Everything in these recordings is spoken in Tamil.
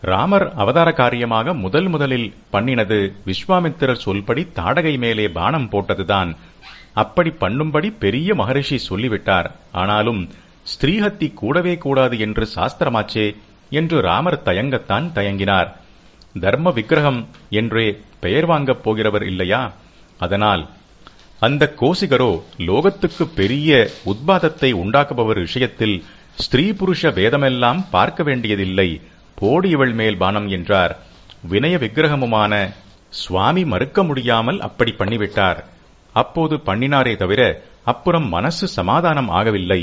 ராமர் அவதார காரியமாக முதல் முதலில் பண்ணினது விஸ்வாமித்திரர் சொல்படி தாடகை மேலே பானம் போட்டதுதான். அப்படி பண்ணும்படி பெரிய மகரிஷி சொல்லிவிட்டார். ஆனாலும் ஸ்திரீஹத்தி கூடவே கூடாது என்று சாஸ்திரமாச்சே என்று ராமர் தயங்கத்தான் தயங்கினார். தர்ம விக்கிரகம் என்றே பெயர் வாங்கப் போகிறவர் இல்லையா? அதனால் அந்த கோசிகரோ லோகத்துக்கு பெரிய உத்பாதத்தை உண்டாக்குபவர் விஷயத்தில் ஸ்திரீ புருஷ வேதமெல்லாம் பார்க்க வேண்டியதில்லை. போடு இவள் மேல் பானம் என்றார். வினய விக்கிரகமுமான சுவாமி மறுக்க முடியாமல் அப்படி பண்ணிவிட்டார். அப்போது பண்ணினாரே தவிர அப்புறம் மனசு சமாதானம் ஆகவில்லை.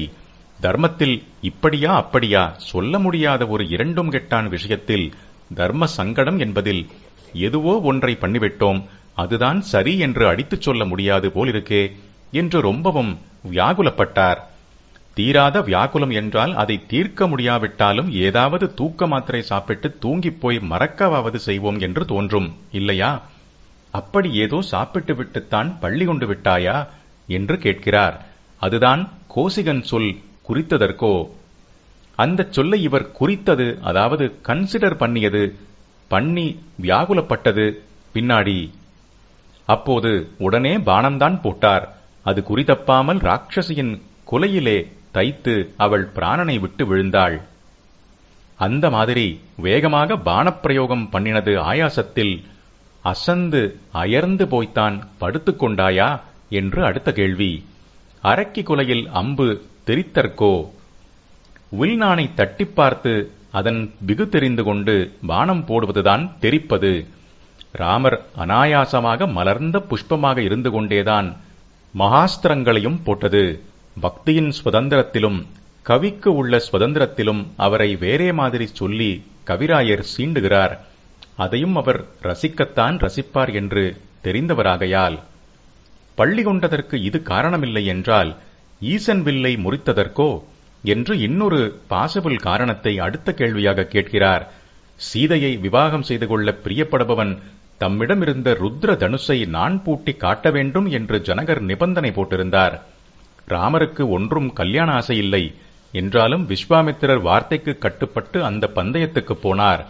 தர்மத்தில் இப்படியா அப்படியா சொல்ல முடியாத ஒரு இரண்டும் கெட்டான் விஷயத்தில் தர்ம சங்கடம் என்பதில் எதுவோ ஒன்றை பண்ணிவிட்டோம். அதுதான் சரி என்று அடித்துச் சொல்ல முடியாது போலிருக்கே என்று ரொம்பவும் வியாகுலப்பட்டார். தீராத வியாக்குலம் என்றால் அதை தீர்க்க முடியாவிட்டாலும் ஏதாவது தூக்க மாத்திரை சாப்பிட்டு தூங்கிப் போய் மறக்கவாவது செய்வோம் என்று தோன்றும் இல்லையா? அப்படி ஏதோ சாப்பிட்டு விட்டுத்தான் பள்ளி கொண்டு விட்டாயா என்று கேட்கிறார். அதுதான் கோசிகன் சொல் குறித்ததற்கோ? அந்த சொல்லை இவர் குறித்தது அதாவது கன்சிடர் பண்ணியது பண்ணி வியாகுலப்பட்டது பின்னாடி. அப்போது உடனே பானம்தான் போட்டார். அது குறிதப்பாமல் ராட்சசியின் கொலையிலே தைத்து அவள் பிராணனை விட்டு விழுந்தாள். அந்த மாதிரி வேகமாக பானப்பிரயோகம் பண்ணினது ஆயாசத்தில் அசந்து அயர்ந்து போய்த்தான் படுத்துக்கொண்டாயா என்று அடுத்த கேள்வி. அரக்கி குலையில் அம்பு தெரித்தற்கோ? வில்நானை தட்டிப் பார்த்து அதன் பிகு தெரிந்து கொண்டு பானம் போடுவதுதான் தெரிப்பது. ராமர் அனாயாசமாக மலர்ந்த புஷ்பமாக இருந்து கொண்டேதான் மகாஸ்திரங்களையும் போட்டது. பக்தியின் சுதந்திரத்திலும் கவிக்கு உள்ள சுதந்திரத்திலும் அவரை வேறே மாதிரி சொல்லி கவிராயர் சீண்டுகிறார். அதையும் அவர் ரசிக்கத்தான் ரசிப்பார் என்று தெரிந்தவராகையால் பள்ளி கொண்டதற்கு இது காரணமில்லை என்றால் ஈசன் வில்லை முறித்ததற்கோ என்று இன்னொரு பாசிபிள் காரணத்தை அடுத்த கேள்வியாக கேட்கிறார். சீதையை விவாகம் செய்து கொள்ள பிரியப்படுபவன் தம்மிடமிருந்த ருத்ர தனுஷை நான் பூட்டி காட்ட வேண்டும் என்று ஜனகர் நிபந்தனை போட்டிருந்தார். ராமருக்கு ஒன்றும் கல்யாண ஆசை இல்லை என்றாலும் விஸ்வாமித்திரர் வார்த்தைக்கு கட்டுப்பட்டு அந்த பந்தயத்துக்குப் போனார்.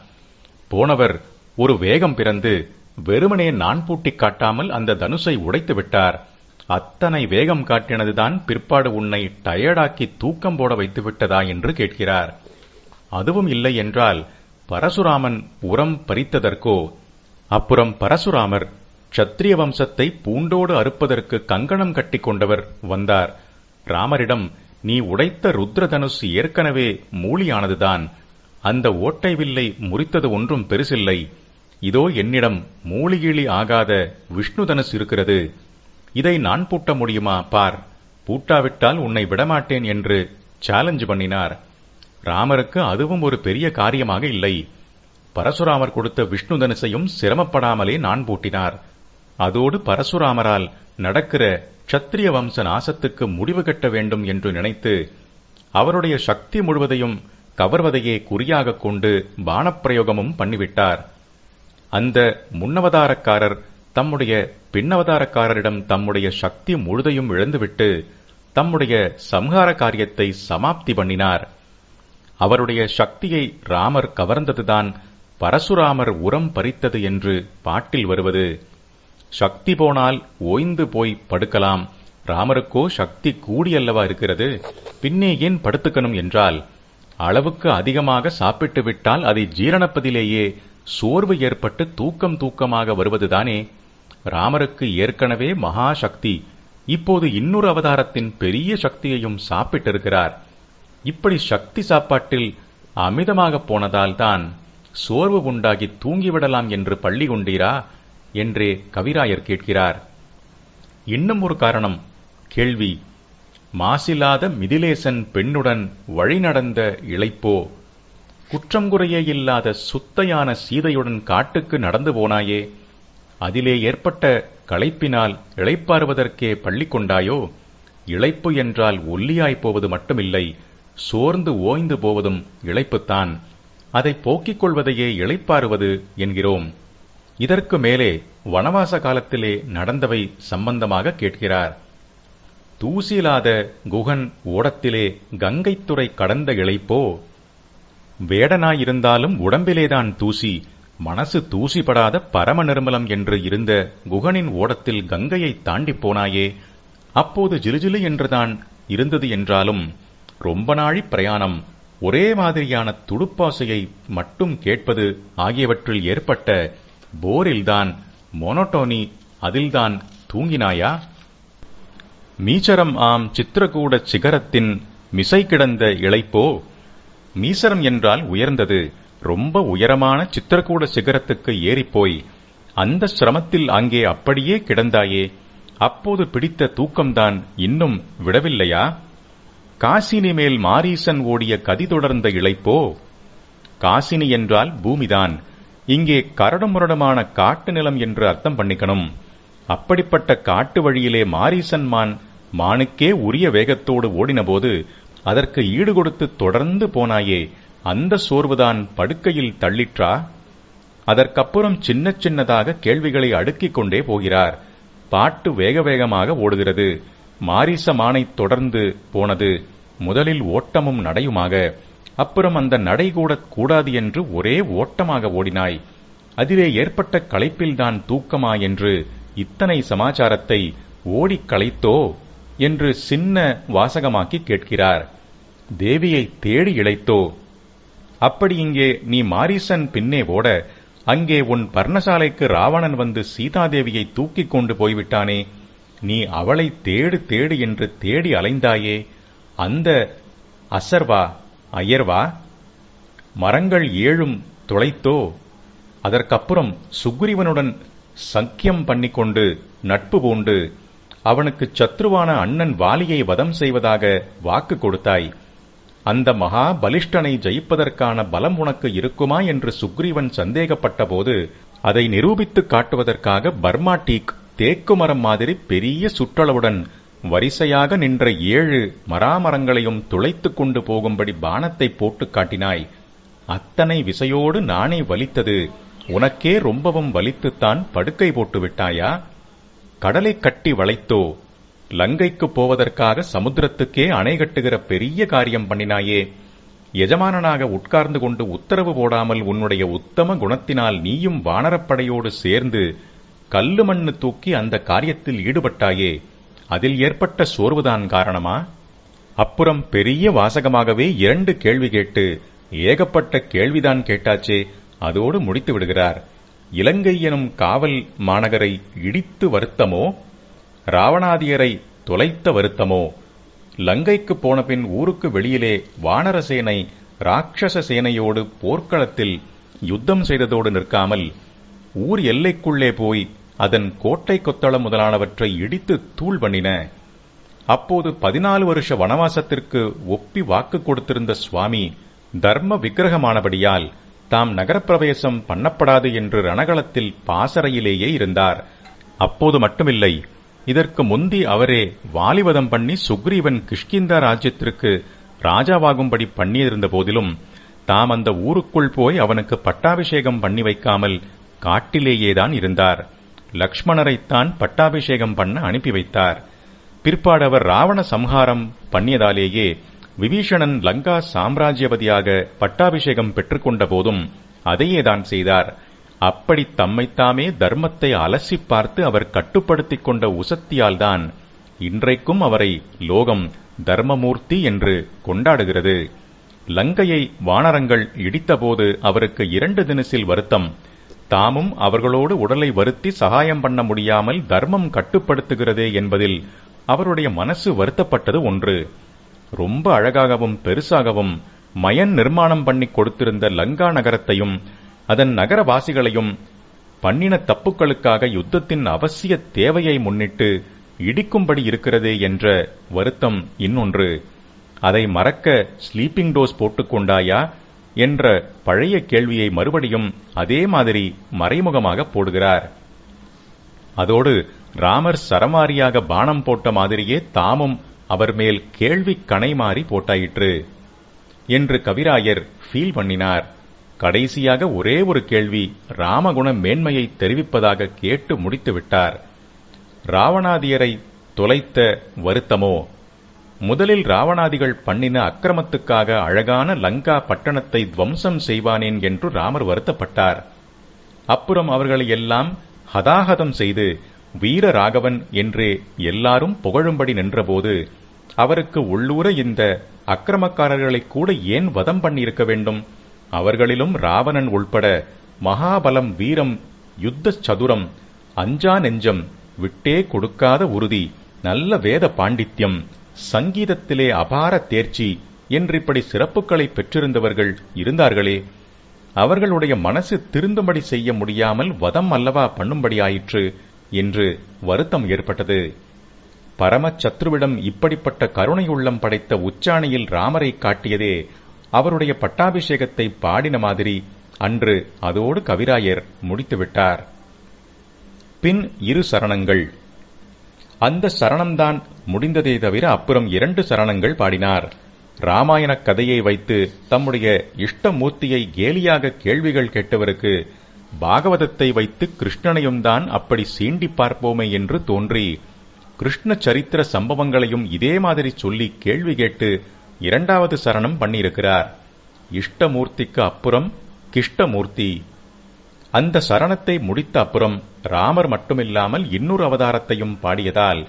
போனவர் ஒரு வேகம் பிறந்து வெறுமனே நான் பூட்டி காட்டாமல் அந்த தனுஷை உடைத்து விட்டார். அத்தனை வேகம் காட்டினதுதான் பிற்பாடு உன்னை டயர்டாக்கி தூக்கம் போட வைத்து விட்டதா என்று கேட்கிறார். அதுவும் இல்லை என்றால் பரசுராமன் உரம் பறித்ததற்கோ? அப்புறம் பரசுராமர் க்ஷத்ரிய வம்சத்தை பூண்டோடு அறுப்பதற்கு கங்கணம் கட்டிக் கொண்டவர் வந்தார். ராமரிடம் நீ உடைத்த ருத்ர தனுசு ஏற்கனவே மூலியானதுதான். அந்த ஓட்டை வில்லை முறித்தது ஒன்றும் பெருசில்லை. இதோ என்னிடம் மூலிகிழி ஆகாத விஷ்ணு தனுஷ் இருக்கிறது. இதை நான் பூட்ட முடியுமா? பார். பூட்டாவிட்டால் உன்னை விடமாட்டேன் என்று சேலஞ்ச் பண்ணினார். ராமருக்கு அதுவும் ஒரு பெரிய காரியமாக இல்லை. பரசுராமர் கொடுத்த விஷ்ணு தனுசையும் சிரமப்படாமலே நான் பூட்டினார். அதோடு பரசுராமரால் நடக்கிற க்ஷத்ரிய வம்ச நாசத்துக்கு முடிவு கட்ட வேண்டும் என்று நினைத்து அவருடைய சக்தி முழுவதையும் கவர்வதையே குறியாகக் கொண்டு பானப்பிரயோகமும் பண்ணிவிட்டார். அந்த முன்னவதாரக்காரர் தம்முடைய பின்னவதாரக்காரரிடம் தம்முடைய சக்தி முழுதையும் இழந்துவிட்டு தம்முடைய சம்ஹார காரியத்தை சமாப்தி பண்ணினார். அவருடைய சக்தியை ராமர் கவர்ந்ததுதான் பரசுராமர் உரம் பறித்தது என்று பாட்டில் வருவது. சக்தி போனால் ஓய்ந்து போய் படுக்கலாம். ராமருக்கோ சக்தி கூடியல்லவா இருக்கிறது. பின்னே ஏன் படுத்துக்கணும் என்றால் அளவுக்கு அதிகமாக சாப்பிட்டு விட்டால் அதை ஜீரணப்பதிலேயே சோர்வு ஏற்பட்டு தூக்கம் தூக்கமாக வருவதுதானே. ராமருக்கு ஏற்கனவே மகா சக்தி. இப்போது இன்னொரு அவதாரத்தின் பெரிய சக்தியையும் சாப்பிட்டிருக்கிறார். இப்படி சக்தி சாப்பாட்டில் அமிதமாக போனதால்தான் சோர்வு உண்டாகி தூங்கிவிடலாம் என்று பள்ளி கொண்டீரா? என்றே கவிராயர் கேட்கிறார். இன்னும் ஒரு காரணம் கேள்வி. மாசில்லாத மிதிலேசன் பெண்ணுடன் வழிநடந்த இழைப்போ குற்றம் குறையே இல்லாத சுத்தையான சீதையுடன் காட்டுக்கு நடந்து போனாயே அதிலே ஏற்பட்ட களைப்பினால் இழைப்பாறுவதற்கே பள்ளி கொண்டாயோ இழைப்பு என்றால் ஒல்லியாய்ப் போவது மட்டுமில்லை சோர்ந்து ஓய்ந்து போவதும் இழைப்புத்தான் அதை போக்கிக் கொள்வதையே இழைப்பாறுவது என்கிறோம். இதற்கு மேலே வனவாச காலத்திலே நடந்தவை சம்பந்தமாக கேட்கிறார். தூசிலாத குகன் ஓடத்திலே கங்கைத்துறை கடந்த இளைப்போ? வேடனாயிருந்தாலும் உடம்பிலேதான் தூசி மனசு தூசிபடாத பரம நிர்மலம் என்று இருந்த குகனின் ஓடத்தில் கங்கையை தாண்டிப் போனாயே. அப்போது ஜிலுஜிலு என்றுதான் இருந்தது என்றாலும் ரொம்ப நாழி பிரயாணம் ஒரே மாதிரியான துடுப்பாசையை மட்டும் கேட்பது ஆகியவற்றில் ஏற்பட்ட போரில்தான் மொனோட்டோனி அதில்தான் தூங்கினாயா? மீச்சரம் ஆம் சித்திரகூட சிகரத்தின் மிசை கிடந்த இழைப்போ மீசரம் என்றால் உயர்ந்தது. ரொம்ப உயரமான சித்திரகூட சிகரத்துக்கு ஏறிப்போய் அந்த சிரமத்தில் அங்கே அப்படியே கிடந்தாயே அப்போது பிடித்த தூக்கம்தான் இன்னும் விடவில்லையா? காசினி மேல் மாரீசன் ஓடிய கதி தொடர்ந்த இளைப்போ? காசினி என்றால் பூமிதான். இங்கே கரடுமுரடுமான காட்டு நிலம் என்று அர்த்தம் பண்ணிக்கணும். அப்படிப்பட்ட காட்டு வழியிலே மாரீசன் மான் மானுக்கே உரிய வேகத்தோடு ஓடினபோது அதற்கு ஈடு கொடுத்து தொடர்ந்து போனாயே அந்த சோர்வுதான் படுக்கையில் தள்ளிற்றா? அதற்கப்புறம் சின்ன சின்னதாக கேள்விகளை அடுக்கிக் கொண்டே போகிறார். பாட்டு வேக வேகமாக ஓடுகிறது. மாரிச மானைத் தொடர்ந்து போனது. முதலில் ஓட்டமும் நடையுமாக. அப்புறம் அந்த நடை கூட கூடாது என்று ஒரே ஓட்டமாக ஓடினாய். அதிலே ஏற்பட்ட களைப்பில்தான் தூக்கமா என்று இத்தனை சமாச்சாரத்தை ஓடிக் களைத்தோ என்று சின்ன வாசகமாக்கி கேட்கிறார். தேவியை தேடி இழைத்தோ அப்படி இங்கே நீ மாரிசன் பின்னே ஓட அங்கே உன் பர்ணசாலைக்கு ராவணன் வந்து சீதாதேவியை தூக்கிக் கொண்டு போய்விட்டானே நீ அவளை தேடு தேடு என்று தேடி அலைந்தாயே அந்த அசர்வா அயர்வா மரங்கள் ஏழும் துளைத்தோ அதற்கப்புறம் சுக்ரீவனுடன் சக்கியம் பண்ணிக்கொண்டு நட்பு பூண்டு அவனுக்கு சத்ருவான அண்ணன் வாலியை வதம் செய்வதாக வாக்கு கொடுத்தாய். அந்த மகா பலிஷ்டனை ஜெயிப்பதற்கான பலம் உனக்கு இருக்குமா என்று சுக்ரீவன் சந்தேகப்பட்டபோது அதை நிரூபித்துக் காட்டுவதற்காக பர்மா டீக் தேக்கு மரம் மாதிரி பெரிய சுற்றளவுடன் வரிசையாக நின்ற ஏழு மராமரங்களையும் துளைத்துக் கொண்டு போகும்படி பானத்தை போட்டுக் காட்டினாய். அத்தனை விசையோடு நானே வலித்தது. உனக்கே ரொம்பவும் வலித்துத்தான் படுக்கை போட்டு விட்டாயா? கடலை கட்டி வளைத்தோ? லங்கைக்கு போவதற்காக சமுத்திரத்துக்கே அணை கட்டுகிற பெரிய காரியம் பண்ணினாயே. எஜமானனாக உட்கார்ந்து கொண்டு உத்தரவு போடாமல் உன்னுடைய உத்தம குணத்தினால் நீயும் வானரப்படையோடு சேர்ந்து கல்லு மண்ணு தூக்கி அந்த காரியத்தில் ஈடுபட்டாயே. அதில் ஏற்பட்ட சோர்வுதான் காரணமா? அப்புறம் பெரிய வாசகமாகவே இரண்டு கேள்வி கேட்டு ஏகப்பட்ட கேள்விதான் கேட்டாச்சே அதோடு முடித்து விடுகிறார். இலங்கை எனும் காவல் மாநகரை இடித்து வருத்தமோ? ராவணாதியரை தொலைத்த வருத்தமோ? லங்கைக்கு போனபின் ஊருக்கு வெளியிலே வானரசேனை ராட்சச சேனையோடு போர்க்களத்தில் யுத்தம் செய்ததோடு நிற்காமல் ஊர் எல்லைக்குள்ளே போய் அதன் கோட்டை கொத்தளம் முதலானவற்றை இடித்து தூள் பண்ணின. அப்போது பதினாலு வருஷ வனவாசத்திற்கு ஒப்பி வாக்கு கொடுத்திருந்த சுவாமி தர்ம விக்கிரகமானபடியால் தாம் நகரப்பிரவேசம் பண்ணப்படாது என்று ரணகளத்தில் பாசறையிலேயே இருந்தார். அப்போது மட்டுமில்லை இதற்கு முந்தி அவரே வாலிவதம் பண்ணி சுக்ரீவன் கிஷ்கிந்தா ராஜ்யத்திற்கு ராஜாவாகும்படி பண்ணியிருந்த போதிலும் தாம் அந்த ஊருக்குள் போய் அவனுக்கு பட்டாபிஷேகம் பண்ணி வைக்காமல் காட்டிலேயேதான் இருந்தார். லக்ஷ்மணரைத்தான் பட்டாபிஷேகம் பண்ண அனுப்பி வைத்தார். பிற்பாடு அவர் ராவண சம்ஹாரம் பண்ணியதாலேயே விபீஷணன் லங்கா சாம்ராஜ்யபதியாக பட்டாபிஷேகம் பெற்றுக்கொண்ட போதும் அதையேதான் செய்தார். அப்படி தம்மைத்தாமே தர்மத்தை அலசி பார்த்து அவர் கட்டுப்படுத்திக் கொண்ட உசத்தியால்தான் இன்றைக்கும் அவரை லோகம் தர்மமூர்த்தி என்று கொண்டாடுகிறது. லங்கையை வானரங்கள் இடித்தபோது அவருக்கு இரண்டு தினசில் வருத்தம் தாமும் அவர்களோடு உடலை வருத்தி சகாயம் பண்ண முடியாமல் தர்மம் கட்டுப்படுத்துகிறதே என்பதில் அவருடைய மனசு வருத்தப்பட்டது ஒன்று. ரொம்ப அழகாகவும் பெருசாகவும் மயன் நிர்மாணம் பண்ணி கொடுத்திருந்த லங்கா நகரத்தையும் அதன் நகரவாசிகளையும் பண்ணின தப்புக்களுக்காக யுத்தத்தின் அவசிய தேவையை முன்னிட்டு இடிக்கும்படி இருக்கிறதே என்ற வருத்தம் இன்னொன்று. அதை மறக்க ஸ்லீப்பிங் டோஸ் போட்டுக்கொண்டாயா? என்ற பழைய கேள்வியை மறுபடியும் அதே மாதிரி மறைமுகமாக போடுகிறார். அதோடு ராமர் சரமாரியாக பானம் போட்ட மாதிரியே தாமும் அவர் மேல் கேள்வி கணை மாறி போட்டாயிற்று என்று கவிராயர் ஃபீல் பண்ணினார். கடைசியாக ஒரே ஒரு கேள்வி ராமகுண மேன்மையை தெரிவிப்பதாக கேட்டு முடித்து விட்டார் ராவணாதியரை தொலைத்த வருத்தமோ? முதலில் ராவணாதிகள் பண்ணின அக்கிரமத்துக்காக அழகான லங்கா பட்டணத்தை துவம்சம் செய்வானேன் என்று ராமர் வருத்தப்பட்டார். அப்புறம் அவர்களை எல்லாம் ஹதாஹதம் செய்து வீர ராகவன் என்றே எல்லாரும் புகழும்படி நின்றபோது அவருக்கு உள்ளூர இந்த அக்கிரமக்காரர்களை கூட ஏன் வதம் பண்ணியிருக்க வேண்டும்? அவர்களிலும் ராவணன் உள்பட மகாபலம் வீரம் யுத்த சதுரம் அஞ்சா நெஞ்சம் விட்டே கொடுக்காத உறுதி நல்ல வேத பாண்டித்யம் சங்கீதத்திலே அபார தேர்ச்சி என்று இப்படி சிறப்புகளை பெற்றிருந்தவர்கள் இருந்தார்களே அவர்களுடைய மனசு திருந்தும்படி செய்ய முடியாமல் வதம் அல்லவா பண்ணும்படியாயிற்று என்று வருத்தம் ஏற்பட்டது. பரம சத்ருவிடம் இப்படிப்பட்ட கருணையுள்ளம் படைத்த உச்சாணியில் ராமரை காட்டியதே அவருடைய பட்டாபிஷேகத்தை பாடின மாதிரி அன்று அதோடு கவிராயர் முடித்துவிட்டார். பின் இரு சரணங்கள். அந்த சரணம்தான் முடிந்ததே தவிர அப்புறம் இரண்டு சரணங்கள் பாடினார். ராமாயணக் கதையை வைத்து தம்முடைய இஷ்டமூர்த்தியை கேலியாக கேள்விகள் கேட்டவருக்கு பாகவதத்தை வைத்து கிருஷ்ணனையும் தான் அப்படி சீண்டி பார்ப்போமே என்று தோன்றி கிருஷ்ண சரித்திர சம்பவங்களையும் இதே மாதிரி சொல்லி கேள்வி கேட்டு இரண்டாவது சரணம் பண்ணியிருக்கிறார். இஷ்டமூர்த்திக்கு அப்புறம் கிஷ்டமூர்த்தி. அந்த சரணத்தை முடித்த அப்புறம் ராமர் மட்டுமில்லாமல் இன்னொரு அவதாரத்தையும் பாடியதால்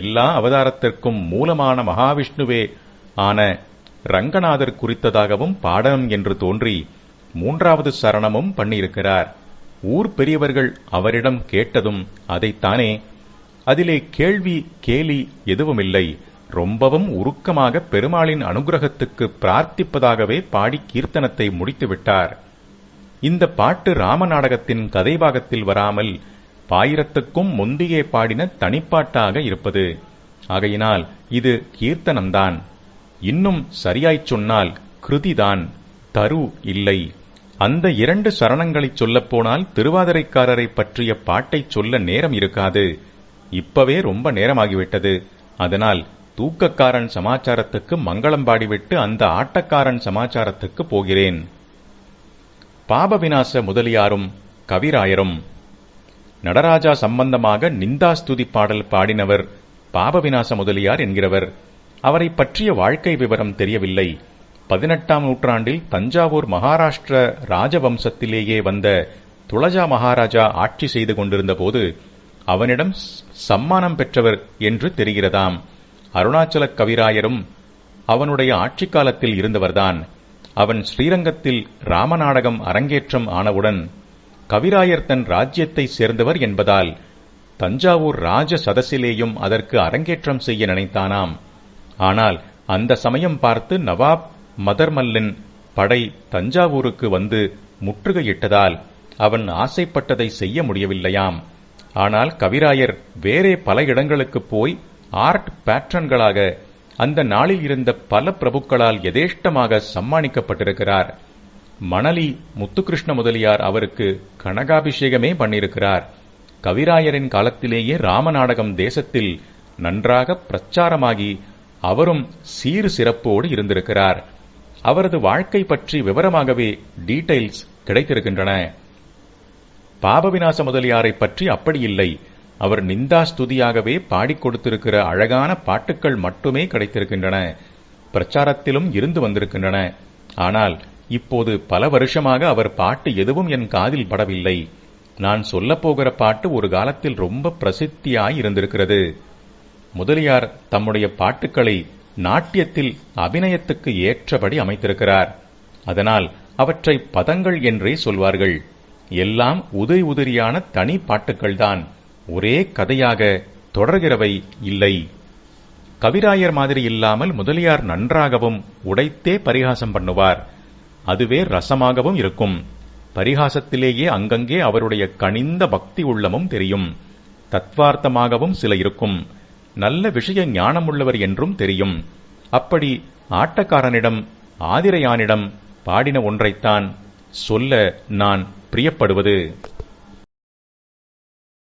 எல்லா அவதாரத்திற்கும் மூலமான மகாவிஷ்ணுவே ஆன ரங்கநாதர் குறித்ததாகவும் பாடணும் என்று தோன்றி மூன்றாவது சரணமும் பண்ணியிருக்கிறார். ஊர் பெரியவர்கள் அவரிடம் கேட்டதும் அதைத்தானே அதிலே கேள்வி கேலி எதுவுமில்லை. ரொம்பவும் உருக்கமாக பெருமாளின் அனுகிரகத்துக்கு பிரார்த்திப்பதாகவே பாடி கீர்த்தனத்தை முடித்துவிட்டார். இந்த பாட்டு ராம நாடகத்தின் கதைபாகத்தில் வராமல் பாயிரத்துக்கும் முந்தியே பாடின தனிப்பாட்டாக இருப்பது. ஆகையினால் இது கீர்த்தனம்தான். இன்னும் சரியாய்ச் சொன்னால் கிருதிதான். தரு இல்லை. அந்த இரண்டு சரணங்களைச் சொல்லப்போனால் திருவாதிரைக்காரரை பற்றிய பாட்டைச் சொல்ல நேரம் இருக்காது. இப்பவே ரொம்ப நேரமாகிவிட்டது. அதனால் தூக்கக்காரன் சமாச்சாரத்துக்கு மங்களம் பாடிவிட்டு அந்த ஆட்டக்காரன் சமாச்சாரத்துக்கு போகிறேன். பாபவினாச முதலியாரும் கவிராயரும். நடராஜா சம்பந்தமாக நிந்தாஸ்துதி பாடல் பாடினவர் பாபவினாச முதலியார் என்கிறவர். அவரை பற்றிய வாழ்க்கை விவரம் தெரியவில்லை. பதினெட்டாம் நூற்றாண்டில் தஞ்சாவூர் மகாராஷ்டிர ராஜவம்சத்திலேயே வந்த துளஜா மகாராஜா ஆட்சி செய்து கொண்டிருந்த போது அவனிடம் சம்மானம் பெற்றவர் என்று தெரிகிறதாம். அருணாச்சல கவிராயரும் அவனுடைய ஆட்சி காலத்தில் இருந்தவர்தான். அவன் ஸ்ரீரங்கத்தில் ராமநாடகம் அரங்கேற்றம் ஆனவுடன் கவிராயர் தன் ராஜ்யத்தை சேர்ந்தவர் என்பதால் தஞ்சாவூர் ராஜ சதசிலேயும் அதற்கு அரங்கேற்றம் செய்ய நினைத்தானாம். ஆனால் அந்த சமயம் பார்த்து நவாப் மதர்மல்லின் படை தஞ்சாவூருக்கு வந்து முற்றுகையிட்டதால் அவன் ஆசைப்பட்டதை செய்ய முடியவில்லையாம். ஆனால் கவிராயர் வேறே பல இடங்களுக்கு போய் ஆர்ட் பேட்ரன்களாக அந்த நாளில் இருந்த பல பிரபுக்களால் எதேஷ்டமாக சம்மானிக்கப்பட்டிருக்கிறார். மணலி முத்துகிருஷ்ண முதலியார் அவருக்கு கனகாபிஷேகமே பண்ணியிருக்கிறார். கவிராயரின் காலத்திலேயே ராமநாடகம் தேசத்தில் நன்றாக பிரச்சாரமாகி அவரும் சீறு சிறப்போடு இருந்திருக்கிறார். அவரது வாழ்க்கை பற்றி விவரமாகவே டீடைல்ஸ் கிடைத்திருக்கின்றன. பாபவிநாச முதலியாரை பற்றி அப்படி இல்லை அவர் நிந்தாஸ்துதியாகவே பாடிக் கொடுத்திருக்கிற அழகான பாட்டுக்கள் மட்டுமே கிடைத்திருக்கின்றன. பிரச்சாரத்திலும் இருந்து வந்திருக்கின்றன. ஆனால் இப்போது பல வருஷமாக அவர் பாட்டு எதுவும் என் காதில் படவில்லை. நான் சொல்லப்போகிற பாட்டு ஒரு காலத்தில் ரொம்ப பிரசித்தியாய் இருந்திருக்கிறது. முதலியார் தம்முடைய பாட்டுக்களை நாட்டியத்தில் அபிநயத்துக்கு ஏற்றபடி அமைத்திருக்கிறார். அதனால் அவற்றை பதங்கள் என்றே சொல்வார்கள். எல்லாம் உதிரி உதிரியான தனி பாட்டுக்கள்தான். ஒரே கதையாக தொடர்கிறவை இல்லை. கவிராயர் மாதிரி இல்லாமல் முதலியார் நன்றாகவும் உடைத்தே பரிகாசம் பண்ணுவார். அதுவே ரசமாகவும் இருக்கும். பரிகாசத்திலேயே அங்கங்கே அவருடைய கனிந்த பக்தி உள்ளமும் தெரியும். தத்வார்த்தமாகவும் சில இருக்கும். நல்ல விஷய ஞானமுள்ளவர் என்றும் தெரியும். அப்படி ஆட்டக்காரனிடம் ஆதிரையானிடம் பாடின ஒன்றைத்தான் சொல்ல நான் பிரியப்படுவது.